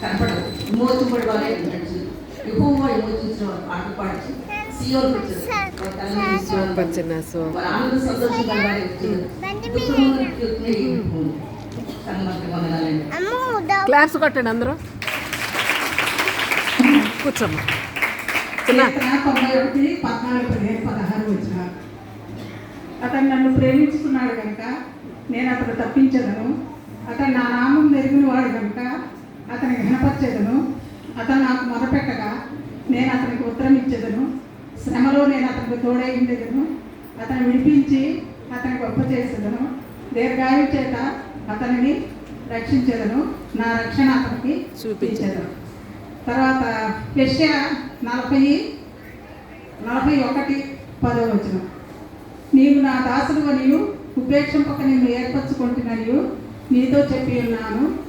కనపడదు. విమోచింపడి వాళ్ళే నడిచి విమోచించిన క్లాప్స్ కొట్టండి అందరూ. కూర్చోమ్మా. తొంభై ఒకటి పద్నాలుగు పదిహేను పదహారు వచ్చిన అతను నన్ను ప్రేమించుకున్నాడు కనుక నేను అతను తప్పించదను అతను నా నామం కనుక అతని ఘనపరచెదను. అతను నాకు మొదపెట్టగా నేను అతనికి ఉత్తరం ఇచ్చేదను. శ్రమలో నేను అతనికి తోడై ఉండేదను. అతను విడిపించి అతని గొప్ప చేసేదను. దీర్ఘాయు చేత అతనిని రక్షించేదను. నా రక్షణ అతనికి చూపించేదను. తర్వాత యెషయా నలభై నలభై ఒకటి పదో వచనం. నీవు నా దాసుడు నీవు ఉపేక్షింపక నిన్ను ఏర్పరచుకుంటున్నాను నీతో చెప్పి ఉన్నాను.